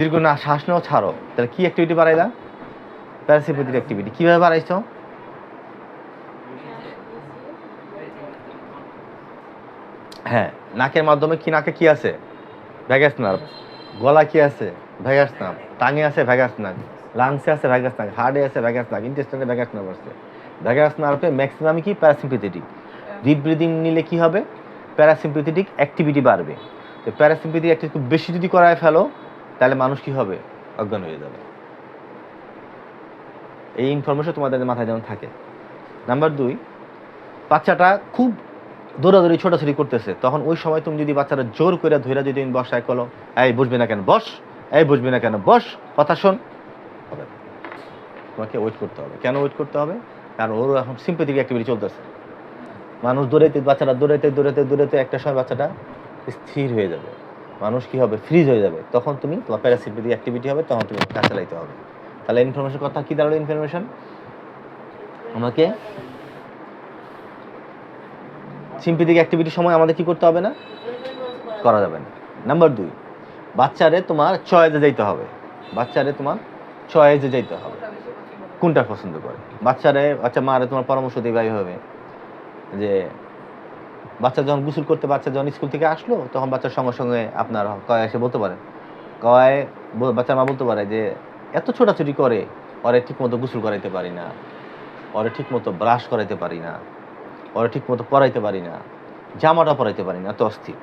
দীর্ঘ না, শ্বাস নাও, ছাড়ো। তাহলে কি অ্যাক্টিভিটি বাড়াইলা? প্যারাসিম্পেথিক অ্যাক্টিভিটি কীভাবে বাড়াইছো? হ্যাঁ নাকের মাধ্যমে কি নাকে কি আছে? ভ্যাগাস নার্ভ গলা কি আছে? ভ্যাগাস নার্ভ টাঙে আছে? ভ্যাগাস নার্ভ লাংসে আছে? ভ্যাগাস নার্ভ হার্টে আছে? ভ্যাগাস নার্ভ ইন্টেস্টাইনে ভ্যাগাস নার্ভ আছে। ভ্যাগাস নার্ভে ম্যাক্সিমাম কি? প্যারাসিম্পেথেটিক ডিপ ব্রিদিং নিলে কি হবে? প্যারাসিম্পেথেটিক অ্যাক্টিভিটি বাড়বে। তো প্যারাসিম্পেথিক অ্যাক্টিভিটি বেশি যদি করায় ফেলো তাহলে মানুষ কি হবে? অজ্ঞান হয়ে যাবে। এই ইনফরমেশন তোমাদের মাথায় যেমন থাকে। নাম্বার দুই, বাচ্চাটা খুব দৌড়াদৌড়ি, ছোটাছুটি করতেছে। তখন ওই সময় তুমি যদি বাচ্চারা জোর করে ধৈর্য যদি তুমি বসায় কলো, এই, বুঝবি না কেন, বস, এই, বুঝবি না কেন, বস, কথা শোন। হবে তোমাকে ওয়েট করতে হবে। কেন ওয়েট করতে হবে? কারণ ওর এখন সিম্পেথিক অ্যাক্টিভিটি চলতেছে। মানুষ দৌড়াইতে বাচ্চারা দৌড়াইতে দৌড়াইতে দৌড়াইতে একটা সময় বাচ্চাটা স্থির হয়ে যাবে। মানুষ কি হবে? ফ্রিজ হয়ে যাবে। তখন তুমি তোমার প্যারাসিম্পেথিক অ্যাক্টিভিটি হবে, তখন তুমি কাজ চালাইতে হবে। তাহলে ইনফরমেশন কথা কি দাঁড়াল ইনফরমেশন আমাকে সিম্পেথিক অ্যাক্টিভিটির সময় আমাদের কি করতে হবে না? করা যাবে না। নাম্বার দুই, বাচ্চারে তোমার চয়েসে যাইতে হবে। বাচ্চারে তোমার চয়েসে যাইতে হবে। কোনটা পছন্দ করে? বাচ্চারে বাচ্চা মারে তোমার পরামর্শ দিবে হবে যে বাচ্চা যখন গোসল করতে বাচ্চা যখন স্কুল থেকে আসলো, তখন বাচ্চার সঙ্গে সঙ্গে আপনার কয় এসে বলতে পারে। কয় বাচ্চার মা বলতে পারে যে, এত ছোটাছুটি করে ওরে ঠিক মতো গোসল করাইতে পারি না ওরে ঠিক মতো ব্রাশ করাইতে পারি না ওরে ঠিক মতো পরাইতে পারি না, জামাটা পরাইতে পারি না, এত অস্থির।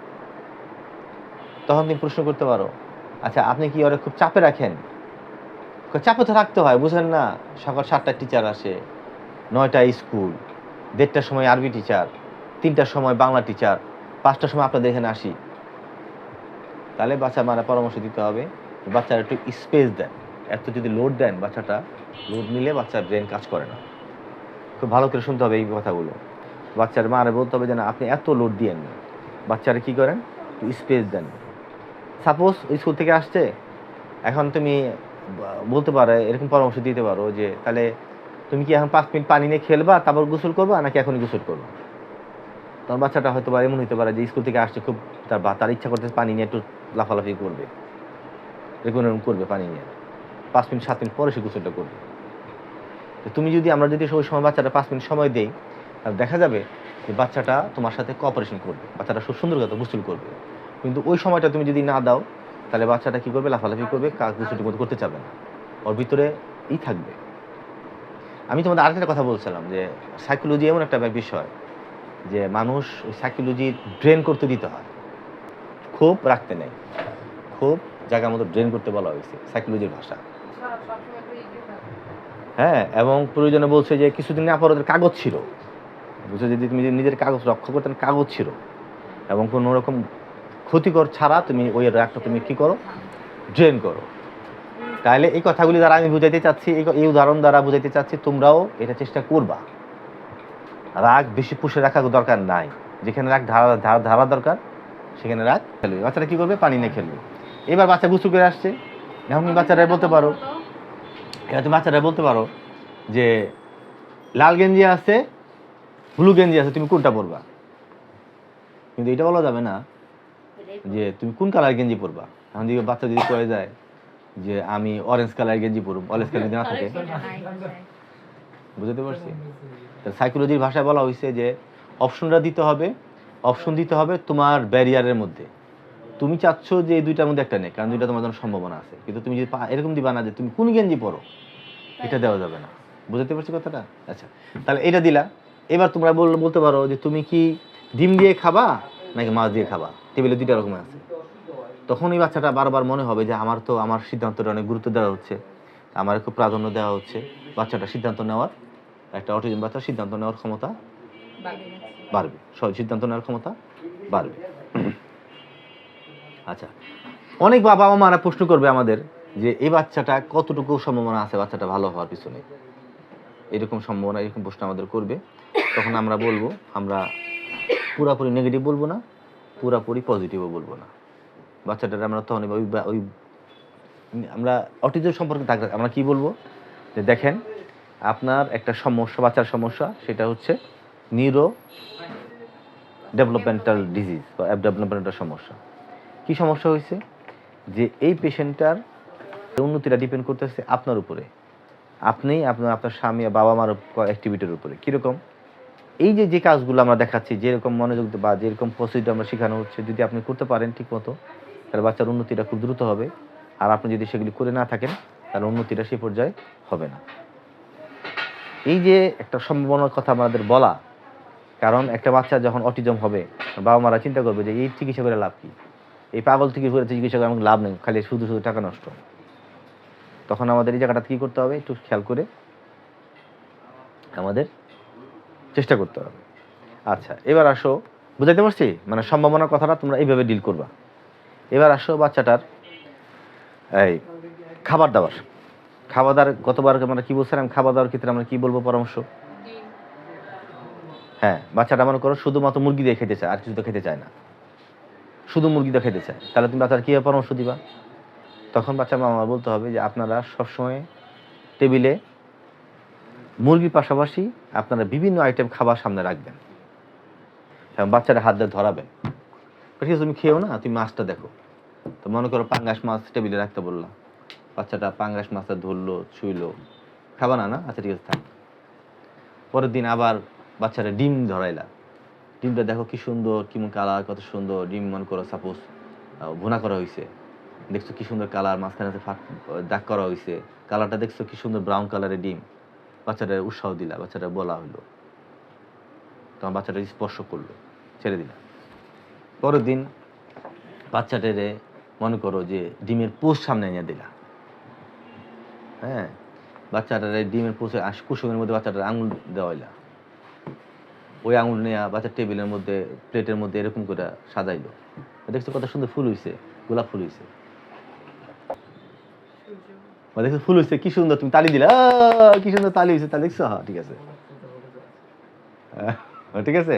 তখন তুমি প্রশ্ন করতে পারো আচ্ছা আপনি কি ওরে খুব চাপে রাখেন? চাপে তো রাখতে হয়, বুঝেন না, সকাল সাতটায় টিচার আসে, নয়টায় স্কুল, দেড়টার সময় আরবি টিচার তিনটার সময় বাংলা টিচার পাঁচটার সময় আপনাদের এখানে আসি। তাহলে বাচ্চা মারা পরামর্শ দিতে হবে বাচ্চারা একটু স্পেস দেন। এত যদি লোড দেন বাচ্চাটা লোড নিলে বাচ্চার ব্রেন কাজ করে না। খুব ভালো করে শুনতে হবে এই কথাগুলো। বাচ্চার মারে বলতে হবে যে না আপনি এত লোড দিয়েন না। বাচ্চারা কী করেন? একটু স্পেস দেন। সাপোজ স্কুল থেকে আসছে, এখন তুমি বলতে পারো, এরকম পরামর্শ দিতে পারো যে তাহলে তুমি কি এখন পাঁচ মিনিট পানি নিয়ে খেলবা, তারপর গোসল করবা, নাকি এখনই গোসল করবা? তখন বাচ্চাটা হয়তো বা এমন হতে পারে যে স্কুল থেকে আসছে, খুব তার বা, তার ইচ্ছা করতে পানি নিয়ে একটু লাফালাফি করবে। এরকম এরকম করবে পানি নিয়ে। পাঁচ মিনিট, সাত মিনিট পরে সে গোসলটা করবে। তো তুমি যদি আমরা যদি ওই সময় বাচ্চাটা পাঁচ মিনিট সময় দেই, তাহলে দেখা যাবে যে বাচ্চাটা তোমার সাথে কোঅপারেশন করবে। বাচ্চাটা খুব সুন্দর কথা গোসল করবে। কিন্তু ওই সময়টা তুমি যদি না দাও, তাহলে বাচ্চাটা কী করবে? লাফালাফি করবে কাজ গোসলটি মতো করতে চাবে না। ওর ভিতরে ই থাকবে। আমি তোমাদের আরেকটা কথা বলছিলাম যে সাইকোলজি এমন একটা বিষয় যে মানুষ ওই সাইকোলজি ড্রেন করতে দিতে হয়। খুব রাখতে নেই। খুব জায়গার মতো ড্রেন করতে বলা হয়েছে সাইকোলজির ভাষা। হ্যাঁ এবং প্রয়োজনে বলছে যে কিছুদিন না পর ওদের কাগজ ছিল। বুঝছ যদি তুমি নিজের কাগজ রক্ষা করতে কাগজ ছিল। এবং কোনো রকম ক্ষতিকর ছাড়া তুমি ওই রাগটা তুমি কি করো? ড্রেন করো। তাহলে এই কথাগুলি দ্বারা আমি বুঝাইতে চাচ্ছি, এই উদাহরণ দ্বারা বুঝাইতে চাচ্ছি, তোমরাও এটা চেষ্টা করবা। রাগ বেশি পুষে রাখা দরকার নাই। যেখানে রাগ ধারা ধারা দরকার, সেখানে রাগ খেলবে। বাচ্চারা কি করবে? পানি নিয়ে খেলবে। এবার বাচ্চা গুছু করে আসছে। এখন তুমি বাচ্চারা বলতে পারো এবার তুমি বাচ্চারা বলতে পারো যে, লাল গেঞ্জি আছে, ব্লু গেঞ্জি আছে, তুমি কোনটা পরবা? কিন্তু এটা বলা যাবে না যে, তুমি কোন কালার গেঞ্জি পরবা? এখন যদি বাচ্চা যদি পরে যায় যে, আমি অরেঞ্জ কালার গেঞ্জি পরব অরেঞ্জ কালার যদি না থাকে বুঝতে পারছি? সাইকোলজির ভাষায় বলা হয়েছে যে অপশনটা দিতে হবে অপশন দিতে হবে তোমার ব্যারিয়ারের মধ্যে। তুমি চাচ্ছ যে এই দুইটার মধ্যে একটা নেই কারণ দুইটা তোমার জন্য সম্ভাবনা আছে। কিন্তু তুমি যদি এরকম দিবা না যে তুমি কোন গেঞ্জি পরো এটা দেওয়া যাবে না। বুঝতে পারছি কথাটা? আচ্ছা তাহলে এটা দিলা। এবার তোমরা বল- বলতে পারো যে তুমি কি ডিম দিয়ে খাবা নাকি মাছ দিয়ে খাবা? টেবিলে দুইটা রকম আছে। তখন এই বাচ্চাটা বারবার মনে হবে যে আমার তো আমার সিদ্ধান্তটা অনেক গুরুত্ব দেওয়া হচ্ছে। আমার খুব প্রাধান্য দেওয়া হচ্ছে। বাচ্চাটা সিদ্ধান্ত নেওয়ার একটা অটিজম বাচ্চার সিদ্ধান্ত নেওয়ার ক্ষমতা বাড়বে। সিদ্ধান্ত নেওয়ার ক্ষমতা বাড়বে। আচ্ছা অনেক বাবা মারা প্রশ্ন করবে আমাদের যে এই বাচ্চাটা কতটুকু সম্ভাবনা আছে বাচ্চাটা ভালো হওয়ার পিছনে। এরকম সম্ভাবনা এরকম প্রশ্ন আমাদের করবে। তখন আমরা বলব আমরা পুরাপুরি নেগেটিভ বলব না পুরাপুরি পজিটিভও বলব না। বাচ্চাটার আমরা তখন ওই ওই আমরা অটিজম সম্পর্কে আমরা কি বলব? যে দেখেন আপনার একটা সমস্যা, বাচ্চার সমস্যা, সেটা হচ্ছে নিউরো ডেভেলপমেন্টাল ডিজিজ বা ডেভেলপমেন্টাল সমস্যা। কি সমস্যা হয়েছে? যে এই পেশেন্টটার উন্নতিটা ডিপেন্ড করতেছে আপনার উপরে। আপনি আপনার আপনার স্বামী বাবা মার অ্যাক্টিভিটির উপরে। কীরকম? এই যে যে কাজগুলো আমরা দেখাচ্ছি, যেরকম মনোযোগ বা যেরকম প্রসিডিউর আমরা শেখানো হচ্ছে, যদি আপনি করতে পারেন ঠিক মতো তাহলে বাচ্চার উন্নতিটা খুব দ্রুত হবে। আর আপনি যদি সেগুলি করে না থাকেন, তাহলে উন্নতিটা সেই পর্যায়ে হবে না। এই যে একটা সম্ভাবনার কথা আমাদের বলা, কারণ একটা বাচ্চা যখন অটিজম হবে, বাবা মারা চিন্তা করবে যে এই চিকিৎসা করে লাভ কি? এই পাগল থেকে করে চিকিৎসা করে লাভ নেই, খালি শুধু শুধু টাকা নষ্ট। তখন আমাদের এই জায়গাটা কী করতে হবে? একটু খেয়াল করে আমাদের চেষ্টা করতে হবে। আচ্ছা এবার আসো, বুঝাইতে পারছি? মানে সম্ভাবনার কথাটা তোমরা এইভাবে ডিল করবা। এবার আসো বাচ্চাটার, এই খাবার দাবার। খাবার দাবার গতবার আমরা কি বলছিলাম? খাবার দাবার ক্ষেত্রে আমরা কি বলব পরামর্শ? হ্যাঁ বাচ্চাটা মনে করো শুধুমাত্র মুরগি দিয়ে খেতে চায় আর কিছু তো খেতে চায় না। শুধু মুরগি দিয়ে খেতে চায়। তাহলে তুমি বাচ্চার কীভাবে পরামর্শ দিবা? তখন বাচ্চা মামা বলতে হবে যে আপনারা সবসময় টেবিলে মুরগির পাশাপাশি আপনারা বিভিন্ন আইটেম খাবার সামনে রাখবেন। এবং বাচ্চারা হাত দিয়ে ধরাবেন। ঠিক আছে তুমি খেয়েও না তুমি মাছটা দেখো। তো মনে করো পাঙ্গাস মাছ টেবিলে রাখতে বললাম। বাচ্চাটা পাঙ্গাস মাছটা ধরলো, ছুঁইলো। খাবা না না? আচ্ছা ঠিক আছে, থাক। পরের দিন আবার বাচ্চাটা ডিম ধরাইলা। ডিমটা দেখো কি সুন্দর, কেমন কালার কত সুন্দর। ডিম মনে করো সাপোজ ভুনা করা হয়েছে দেখছ কি সুন্দর কালার মাঝখানে ফাঁক, দাগ করা হয়েছে কালারটা দেখছ কি সুন্দর ব্রাউন কালারের ডিম। বাচ্চাটা উৎসাহ দিলা, বাচ্চাটা বলা হলো তখন বাচ্চাটা স্পর্শ করল, ছেড়ে দিলা। পরের দিন বাচ্চাটারে মনে করো যে ডিমের পোস্ট সামনে এনে দিলা। হ্যাঁ? বাচ্চাটারে ডিমের পোস্টে কুসুমের মধ্যে বাচ্চাটার আঙুল দেওয়াইলা। ওই আঙুল নিয়ে বাচ্চার টেবিলের মধ্যে, প্লেটের মধ্যে এরকম করে সাজাইলো। দেখছ কত সুন্দর ফুল হইছে, গোলাপ ফুল হইছে। বা দেখছ ফুল হইছে, কি সুন্দর, তুমি তালি দিলা কি সুন্দর তালি হইছে, তা দেখছ? হ্যাঁ ঠিক আছে। ঠিক আছে।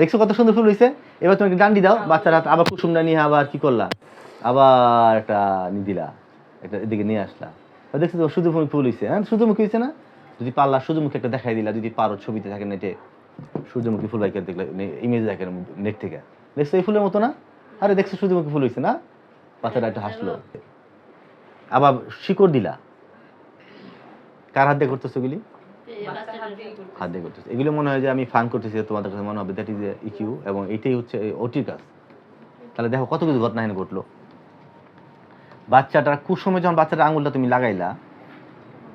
দেখছ কত সুন্দর ফুল হইছে? এবার তুমি ডান্ডি দাও, বাচ্চার হাত আবার কুসুমটা নিয়ে আবার কি করলা? আবার একটা দিলা, একটা এদিকে নিয়ে আসলা। দেখছ তো সূর্যমুখী ফুল হইছে হ্যাঁ? শুধু সূর্যমুখী হইছে না? যদি পারলা সূর্যমুখী একটা দেখাই দিলা, যদি পারো ছবিতে থাকে নেটে, সূর্যমুখী ফুল বাইকে দেখলে ইমেজ দেখে নেট থেকে। দেখছ এই ফুলের মতো না? আরে দেখছ সূর্যমুখী ফুল হইছে না? বাচ্চাটা একটু হাসলো। আবার শিকড় দিলা। কার হাত দিয়ে করতেছো এগুলি? হাত দিয়ে করতেছে। এগুলো মনে হয় যে আমি ফান করতেছি তোমাদের কাছে মনে হবে দ্যাট ইজ ইকিউ এবং এটাই হচ্ছে ওটির কাজ। তাহলে দেখো কত কিছু ঘটনা এখানে ঘটলো। বাচ্চাটার কুসুমে যখন বাচ্চাটার আঙুলটা তুমি লাগাইলা,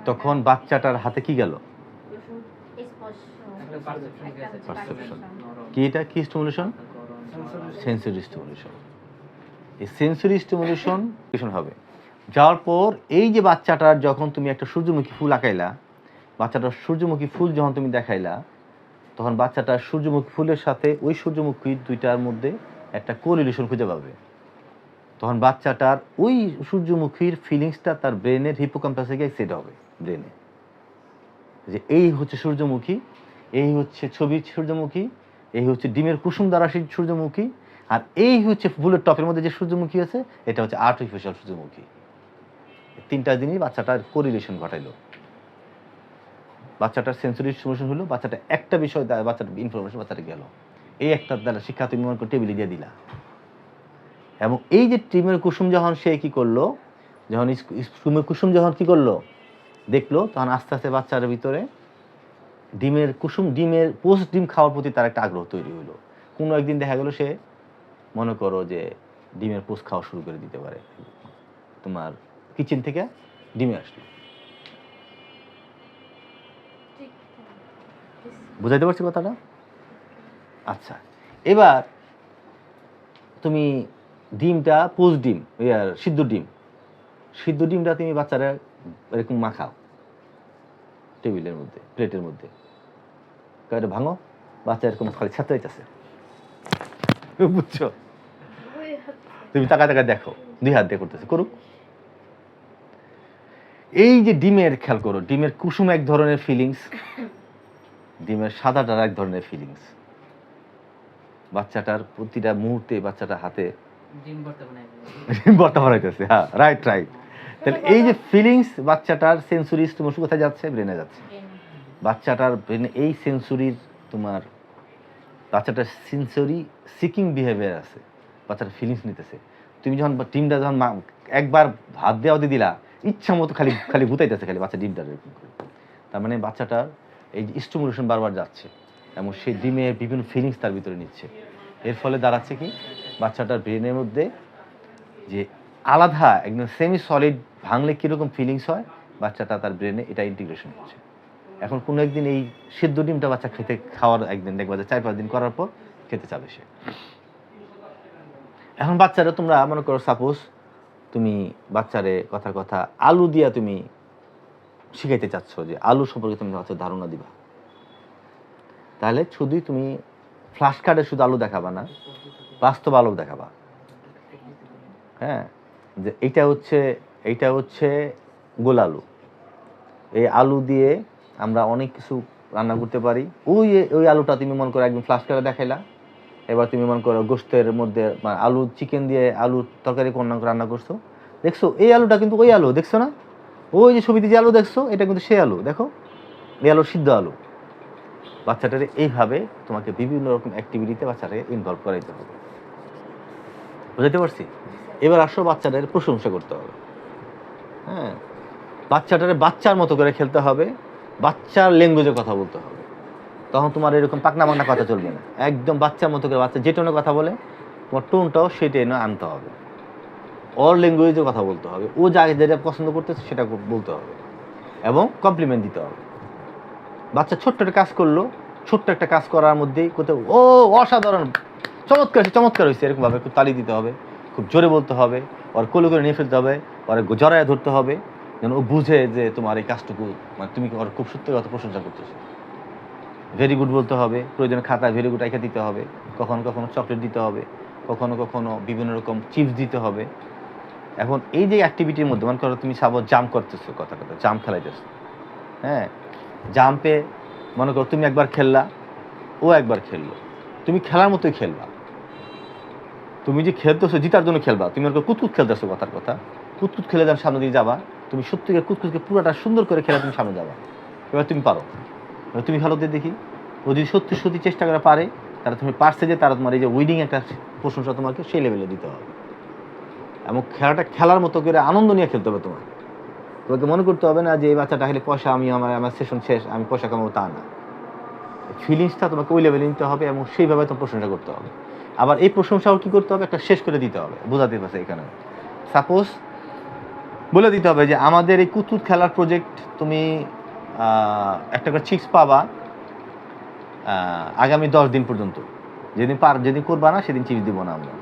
তখন বাচ্চাটার হাতে কি গেল. কি এটা? কি স্টিমুলেশন সেন্সরি স্টিমুলেশন এই সেন্সরি স্টিমুলেশন হবে। যাওয়ার পর এই যে বাচ্চাটার যখন তুমি একটা সূর্যমুখী ফুল আঁকাইলা, বাচ্চাটার সূর্যমুখী ফুল যখন তুমি দেখাইলা, তখন বাচ্চাটার সূর্যমুখী ফুলের সাথে ওই সূর্যমুখী দুইটার মধ্যে একটা কোরিলেশন খুঁজে পাবে। তখন বাচ্চাটার ওই সূর্যমুখীর ফিলিংসটা তার ব্রেনের হিপোকাম্পাসে গিয়ে সেট হবে ব্রেনে যে এই হচ্ছে সূর্যমুখী, এই হচ্ছে ছবির সূর্যমুখী, এই হচ্ছে ডিমের কুসুম দ্বারা সেই সূর্যমুখী, আর এই হচ্ছে ফুলের টপের মধ্যে যে সূর্যমুখী আছে, এটা হচ্ছে আর্টিফিশিয়াল সূর্যমুখী। তিনটা দিনই বাচ্চাটার কোরিলেশন ঘটাইলো। বাচ্চাটার সেন্সরি স্টিমুলেশন হলো, বাচ্চাটা একটা বিষয় বাচ্চাটা ইনফরমেশন বাচ্চাটা গেল। এই একটা দ্বারা শিক্ষা তুমি মনে করো টেবিলে দিয়ে দিলা। এবং এই যে টিমের কুসুম যখন সে কি করল, যখন টিমের কুসুম যখন কি করল, দেখল, তখন আস্তে আস্তে বাচ্চার ভিতরে ডিমের কুসুম, ডিমের পোস্ট ডিম খাওয়ার প্রতি তার একটা আগ্রহ তৈরি হলো কোনো একদিন দেখা গেলো সে মনে করো যে ডিমের পোস্ট খাওয়া শুরু করে দিতে পারে। তোমার কিচেন থেকে ডিমে আসলো। বুঝাইতে পারছি কথাটা? আচ্ছা এবার তুমি ডিমটা পোস্ট ডিম ইয়ার সিদ্ধ ডিম। সিদ্ধ ডিমটা তুমি বাচ্চারা এরকম মাখাও টেবিলের মধ্যে, প্লেটের মধ্যে। কয়েকটা ভাঙো, বাচ্চা এরকম খালি ছাত্র হইতেছে বুঝছ? তুমি তাকা তাকা দেখো, দুই হাত দিয়ে করতেছে, করুক। এই যে ডিমের, খেয়াল করো, ডিমের কুসুম এক ধরনের ফিলিংস ডিমের সাদাটার এক ধরনের ফিলিংস বাচ্চাটার প্রতিটা মুহূর্তে বাচ্চাটার হাতে ডিম হ্যাঁ রাইট রাইট তাহলে এই যে ফিলিংস বাচ্চাটার সেন্সুরি স্টিমুলেশন কোথায় যাচ্ছে? ব্রেনে যাচ্ছে। বাচ্চাটার ব্রেনে এই সেন্সুরির তোমার বাচ্চাটার সেন্সরি সিকিং বিহেভিয়ার আছে। বাচ্চাটা ফিলিংস নিতেছে। তুমি যখন টিমটা যখন মা- একবার ভাত দেওয়া দিয়ে দিলা ইচ্ছা মতো খালি খালি ভুতাইতেছে খালি বাচ্চা ডিমটা তার মানে বাচ্চাটার এই যে স্টিমুলেশন বারবার যাচ্ছে এবং সেই ডিমের বিভিন্ন ফিলিংস তার ভিতরে নিচ্ছে। এর ফলে দাঁড়াচ্ছে কি? বাচ্চাটার ব্রেনের মধ্যে যে আলাদা, একদম সেমি সলিড ভাঙলে কীরকম ফিলিংস হয়, বাচ্চাটা তার ব্রেনে এটা ইন্টিগ্রেশন হচ্ছে এখন কোনো একদিন এই সিদ্ধ ডিমটা বাচ্চা খেতে খাওয়ার একদিন, দেখবা যে চার পাঁচ দিন করার পর খেতে চাবে সে। এখন বাচ্চারা, তোমরা মনে করো সাপোজ তুমি বাচ্চারে কথার কথা আলু দিয়া তুমি শিখাইতে চাচ্ছ যে আলু সম্পর্কে তুমি বাচ্চার ধারণা দিবা। তাহলে শুধুই তুমি ফ্লাশ কার্ডে শুধু আলু দেখাবা না বাস্তব আলু দেখাবা। হ্যাঁ যে এইটা হচ্ছে এইটা হচ্ছে গোল আলু। এই আলু দিয়ে আমরা অনেক কিছু রান্না করতে পারি। ওই ওই আলুটা তুমি মনে করো একদম ফ্লাশ করে দেখাইলা। এবার তুমি মনে করো গোস্তের মধ্যে আলু চিকেন দিয়ে আলু তরকারি কোন রান্না করছ। দেখছ, এই আলুটা কিন্তু ওই আলু, দেখছ না? ওই যে ছবিতে যে আলু দেখছ, এটা কিন্তু সেই আলু, দেখো? এই আলু সিদ্ধ আলু। বাচ্চাটারে এইভাবে তোমাকে বিভিন্ন রকম অ্যাক্টিভিটিতে বাচ্চাটাকে ইনভলভ করাইতে হবে। বুঝাতে পারছি? এবার আসো বাচ্চাটার প্রশংসা করতে হবে। হ্যাঁ বাচ্চাটারে বাচ্চার মতো করে খেলতে হবে, বাচ্চার ল্যাঙ্গুয়েজে কথা বলতে হবে। তখন তোমার এরকম পাকনা মাকনা কথা চলবে না। একদম বাচ্চার মতো করে বাচ্চা যে টোনে কথা বলে, তোমার টোনটাও সেই টেনে আনতে হবে। ওর ল্যাঙ্গুয়েজে কথা বলতে হবে। ও যা যেটা পছন্দ করতেছে সেটা বলতে হবে এবং কমপ্লিমেন্ট দিতে হবে। বাচ্চা ছোট্ট একটা কাজ করল, ছোট্ট একটা কাজ করার মধ্যেই কোথাও ও অসাধারণ চমৎকার চমৎকার হয়েছে। এরকমভাবে খুব তালি দিতে হবে, খুব জোরে বলতে হবে, ওর কোলে করে নিয়ে ফেলতে হবে, ওর জড়ায় ধরতে হবে, যেন ও বুঝে যে তোমার এই কাজটুকু মানে তুমি ওর খুব সত্যি কথা প্রশংসা করতেছো। ভেরি গুড বলতে হবে, প্রয়োজনে খাতায় ভেরি গুড রেখে দিতে হবে, কখনো কখনো চকলেট দিতে হবে, কখনো কখনো বিভিন্ন রকম চিপস দিতে হবে। এখন এই যে অ্যাক্টিভিটির মধ্যে, মনে করো তুমি সাবো জাম্প করতেছো, কথা কথা জাম্প খেলাইতেছো। হ্যাঁ? জাম্পে মনে করো তুমি একবার খেললা, ও একবার খেললো। তুমি খেলার মতোই খেলবা। তুমি যে খেলতেছো, জিতার জন্য খেলবা, তুমি ওরকম কুতকুত খেলতেছো কথার কথা, কুতকুত খেলে যান সামনে দিয়ে যাবা, তুমি সত্যিকার কুতকুতকে পুরোটা সুন্দর করে খেলে তুমি সামনে যাবা। এবার তুমি পারো। এবার তুমি ভালো দিয়ে দেখি, ও যদি সত্যি সত্যি চেষ্টা করে পারে তারা তুমি পারছে যে তারা তোমার এই যে উইনিং একটা প্রশংসা তোমাকে সেই লেভেলে দিতে হবে। এবং খেলাটা খেলার মতো করে আনন্দ নিয়ে খেলতে হবে তোমার তোমাকে মনে করতে হবে না যে এই বাচ্চাটা হলে পয়সা আমি আমার আমার সেশন শেষ, আমি পয়সা কামাবো তা না। ফিলিংসটা তোমাকে ওই লেভেলে নিতে হবে এবং সেইভাবে তোমার প্রশংসা করতে হবে। আবার এই প্রশংসাও কি করতে হবে? একটা শেষ করে দিতে হবে। বোঝাতে পারছে এখানে। সাপোজ বলে দিতে হবে যে, আমাদের এই কুতুত খেলার প্রজেক্ট তুমি একটা করে চিক্স পাবা আগামী দশ দিন পর্যন্ত। যেদিন পার, যেদিন করবা না, সেদিন চিপস দিব না আমরা।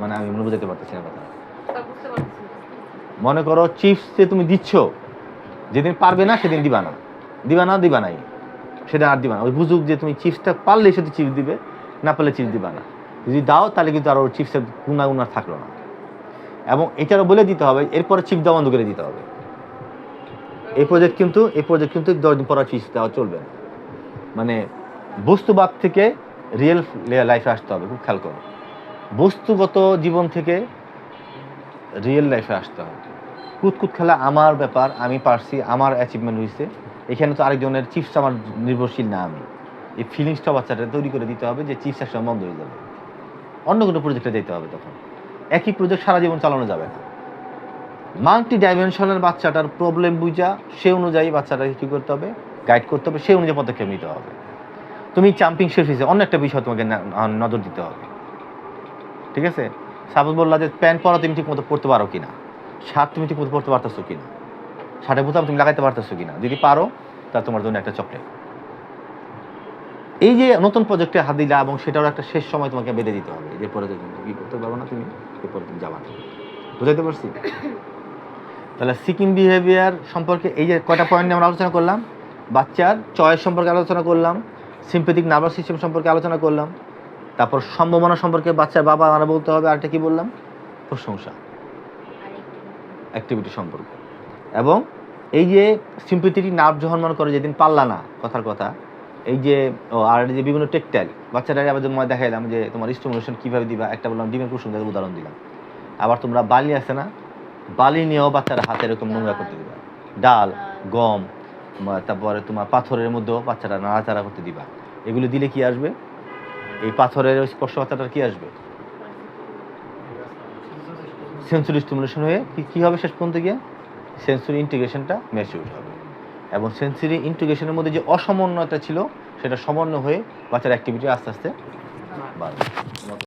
মানে আমি মনে বুঝাতে পারতেছি না কথা মনে করো চিপস যে তুমি দিচ্ছ। যেদিন পারবে না, সেদিন দিবা না। দিবা না, দিবা নাই। সেটা আর দিবা না। ওই বুঝুক যে তুমি চিপসটা পারলে শুধু চিপস দিবে, না পারলে চিপস দিবা না। যদি দাও, তাহলে কিন্তু আর ওর চিপসের গুণা গুণা থাকল না। এবং এটারও বলে দিতে হবে, এরপরে চিপস দেওয়া বন্ধ করে দিতে হবে। এই প্রজেক্ট কিন্তু, এই প্রজেক্ট কিন্তু দশ দিন পর চিপস দেওয়া চলবে না। মানে বস্তুবাদ থেকে রিয়েল লাইফে আসতে হবে, খুব খেয়াল করো। বস্তুগত জীবন থেকে রিয়েল লাইফে আসতে হবে। কুতকুত খেলা আমার ব্যাপার, আমি পারছি, আমার অ্যাচিভমেন্ট হয়েছে এখানে তো আরেকজনের চিপস আমার নির্ভরশীল না আমি। এই ফিলিংসটা বাচ্চাটা তৈরি করে দিতে হবে যে চিপস একসময় বন্ধ হয়ে যাবে। অন্য কোনো প্রজেক্টে যেতে হবে তখন। একই প্রজেক্ট সারা জীবন চালানো যাবে না। মাল্টি ডাইমেনশনের বাচ্চাটার প্রবলেম বুঝা, সে অনুযায়ী বাচ্চাটাকে কী করতে হবে? গাইড করতে হবে, সে অনুযায়ী পদক্ষেপ নিতে হবে। তুমি জাম্পিং শেষ অন্য একটা বিষয় তোমাকে না- না- নজর দিতে হবে। ঠিক আছে? সাপোজ বললা যে প্যান্ট পরা তুমি ঠিক মতো পড়তে পারো কিনা? শার্ট তুমি ঠিক মতো পড়তে পারতেছো কিনা? শার্টের বোতাম তুমি লাগাইতে পারতেছো কিনা? যদি পারো তা তোমার জন্য একটা চকলেট। এই যে নতুন প্রজেক্টে হাত দিলা এবং সেটারও একটা শেষ সময় তোমাকে বেঁধে দিতে হবে। যে পরে তুমি কি করতে পারব না তুমি এরপরে তুমি যাবা। না বুঝাইতে পারছি? তাহলে সিকিম বিহেভিয়ার সম্পর্কে এই যে কয়টা পয়েন্ট নিয়ে আমরা আলোচনা করলাম বাচ্চার চয়েস সম্পর্কে আলোচনা করলাম সিম্পেথিক নার্ভাস সিস্টেম সম্পর্কে আলোচনা করলাম তারপর সম্ভাবনা সম্পর্কে বাচ্চার বাবা আমরা বলতে হবে আরেকটা কি বললাম? প্রশংসা। অ্যাক্টিভিটি সম্পর্কে। এবং এই যে সিম্পেথেটিক নার্ভ যখন মনে করে যেদিন পারলা না কথার কথা এই যে ও আর যে বিভিন্ন টেকটাইল বাচ্চারা আবার যেমন দেখাইলাম যে তোমার স্টিমুলেশন কীভাবে দিবা একটা বললাম ডিমের কুসুম দিয়ে উদাহরণ দিলাম। আবার তোমরা বালি আছে না বালি নিয়েও বাচ্চারা হাতে এরকম নোংরা করতে দিবা। ডাল গম তারপরে তোমার পাথরের মধ্যেও বাচ্চারা নাড়াচাড়া করতে দিবা। এগুলো দিলে কি আসবে? এই পাথরের স্পর্শ বাচ্চাটার কি আসবে? সেন্সরি স্টিমুলেশন হয়ে কি কী হবে শেষ পর্যন্ত গিয়ে? সেন্সরি ইন্টিগ্রেশনটা ম্যাচিউর হবে। এবং সেন্সরি ইন্টিগ্রেশনের মধ্যে যে অসমন্বয়তা ছিল, সেটা সমন্বয় হয়ে বাচ্চার অ্যাক্টিভিটি আস্তে আস্তে বাড়বে।